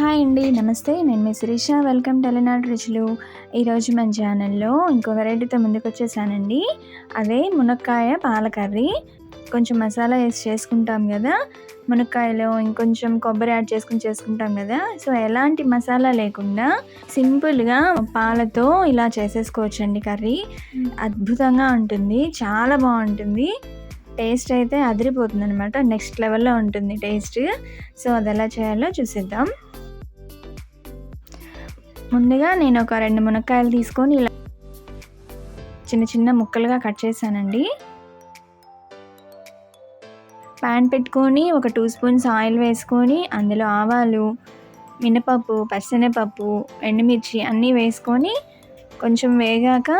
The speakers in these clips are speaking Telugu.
హాయ్ అండి నమస్తే. నేను మీ శిరీష. వెల్కమ్ టెలినాడు రుచులు ఈరోజు మన ఛానల్లో ఇంకో వెరైటీతో ముందుకు వచ్చేసానండి. అదే మునక్కాయ పాల కర్రీ. కొంచెం మసాలా వేసి చేసుకుంటాం కదా. మునక్కాయలో ఇంకొంచెం కొబ్బరి యాడ్ చేసుకుని చేసుకుంటాం కదా. సో ఎలాంటి మసాలా లేకుండా సింపుల్గా పాలతో ఇలా చేసేసుకోవచ్చండి కర్రీ. అద్భుతంగా ఉంటుంది. చాలా బాగుంటుంది. టేస్ట్ అయితే అదిరిపోతుంది అనమాట నెక్స్ట్ లెవెల్లో ఉంటుంది టేస్ట్. సో అది ఎలా చేయాలో చూసేద్దాం. ముందుగా నేను ఒక రెండు మునక్కాయలు తీసుకొని ఇలా చిన్న చిన్న ముక్కలుగా కట్ చేశానండి. ప్యాన్ పెట్టుకొని ఒక టూ స్పూన్స్ ఆయిల్ వేసుకొని అందులో ఆవాలు మినపప్పు పచ్చనపప్పు ఎండుమిర్చి అన్నీ వేసుకొని కొంచెం వేగాక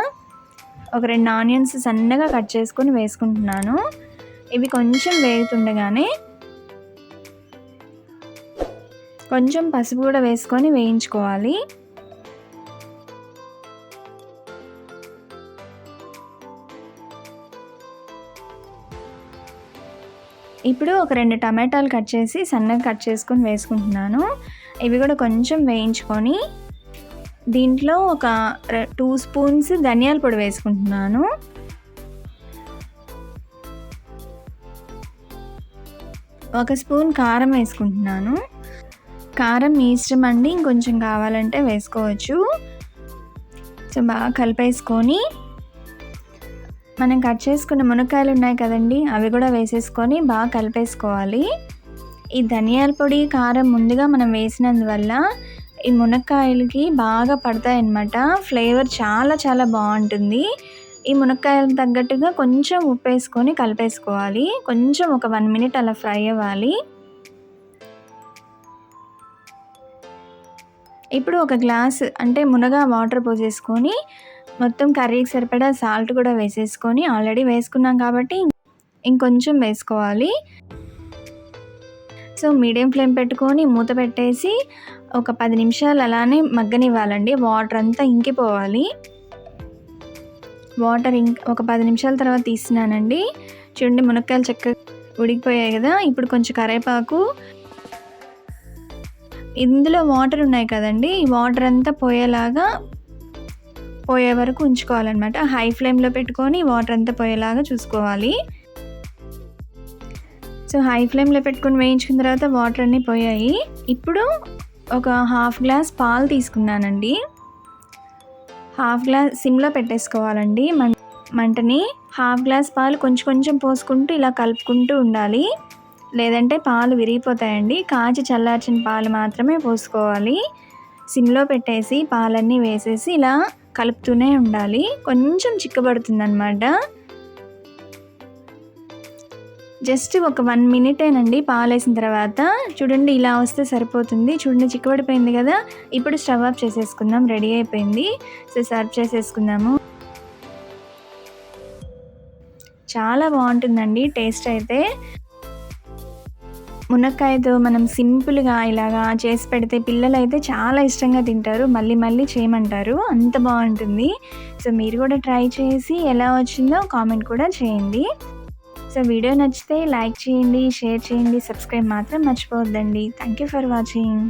ఒక రెండు ఆనియన్స్ సన్నగా కట్ చేసుకొని వేసుకుంటున్నాను. ఇవి కొంచెం వేగుతుండగానే కొంచెం పసుపు కూడా వేసుకొని వేయించుకోవాలి. ఇప్పుడు ఒక రెండు టమాటాలు కట్ చేసి సన్నగా కట్ చేసుకొని వేసుకుంటున్నాను. ఇవి కూడా కొంచెం వేయించుకొని దీంట్లో ఒక టూ స్పూన్స్ ధనియాల పొడి వేసుకుంటున్నాను. ఒక స్పూన్ కారం వేసుకుంటున్నాను. కారం మీ ఇష్టం అండి ఇంకొంచెం కావాలంటే వేసుకోవచ్చు. సో బాగా కలిపేసుకొని మనం కట్ చేసుకున్న మునక్కాయలు ఉన్నాయి కదండి అవి కూడా వేసేసుకొని బాగా కలిపేసుకోవాలి. ఈ ధనియాల పొడి కారం ముందుగా మనం వేసినందువల్ల ఈ మునక్కాయలకి బాగా పడతాయి అన్నమాట ఫ్లేవర్ చాలా చాలా బాగుంటుంది. ఈ మునక్కాయలకు తగ్గట్టుగా కొంచెం ఉప్పు వేసుకొని కలిపేసుకోవాలి. కొంచెం ఒక వన్ మినిట్ అలా ఫ్రై అవ్వాలి. ఇప్పుడు ఒక గ్లాస్ అంటే మునగా వాటర్ పోసేసుకొని మొత్తం కర్రీకి సరిపడా సాల్ట్ కూడా వేసేసుకొని ఆల్రెడీ వేసుకున్నాం కాబట్టి ఇంకొంచెం వేసుకోవాలి. సో మీడియం ఫ్లేమ్ పెట్టుకొని మూత పెట్టేసి ఒక పది నిమిషాలు అలానే మగ్గనివ్వాలండి. వాటర్ అంతా ఇంకిపోవాలి. వాటర్ ఇంక ఒక పది నిమిషాల తర్వాత తీసినానండి. చూడండి మునక్కాయలు చక్కగా ఉడికిపోయాయి కదా. ఇప్పుడు కొంచెం కరేపాకు ఇందులో వాటర్ ఉన్నాయి కదండి. ఈ వాటర్ అంతా పోయేలాగా పోయే వరకు ఉంచుకోవాలన్నమాట. హై ఫ్లేమ్లో పెట్టుకొని వాటర్ అంతా పోయేలాగా చూసుకోవాలి. సో హై ఫ్లేమ్లో పెట్టుకొని వేయించుకున్న తర్వాత వాటర్ అన్నీ పోయాయి. ఇప్పుడు ఒక హాఫ్ గ్లాస్ పాలు తీసుకున్నానండి. హాఫ్ గ్లాస్ సిమ్లో పెట్టేసుకోవాలండి. మం మంటని హాఫ్ గ్లాస్ పాలు కొంచెం కొంచెం పోసుకుంటూ ఇలా కలుపుకుంటూ ఉండాలి. లేదంటే పాలు విరిగిపోతాయండి. కాచి చల్లార్చిన పాలు మాత్రమే పోసుకోవాలి. సిమ్లో పెట్టేసి పాలన్నీ వేసేసి ఇలా కలుపుతూనే ఉండాలి. కొంచెం చిక్కబడుతుంది అనమాట జస్ట్ ఒక వన్ మినిటేనండి పాలు వేసిన తర్వాత. చూడండి ఇలా వస్తే సరిపోతుంది. చూడండి చిక్కబడిపోయింది కదా. ఇప్పుడు స్టవ్ ఆఫ్ చేసేసుకుందాం. రెడీ అయిపోయింది. సో సర్వ్ చేసేసుకుందాము. చాలా బాగుంటుందండి టేస్ట్ అయితే. మునక్కాయతో మనం సింపుల్గా ఇలాగా చేసి పెడితే పిల్లలు అయితే చాలా ఇష్టంగా తింటారు. మళ్ళీ మళ్ళీ చేయమంటారు. అంత బాగుంటుంది. సో మీరు కూడా ట్రై చేసి ఎలా వచ్చిందో కామెంట్ కూడా చేయండి. సో వీడియో నచ్చితే లైక్ చేయండి షేర్ చేయండి సబ్స్క్రైబ్ మాత్రం మర్చిపోవద్దండి. Thank you for watching.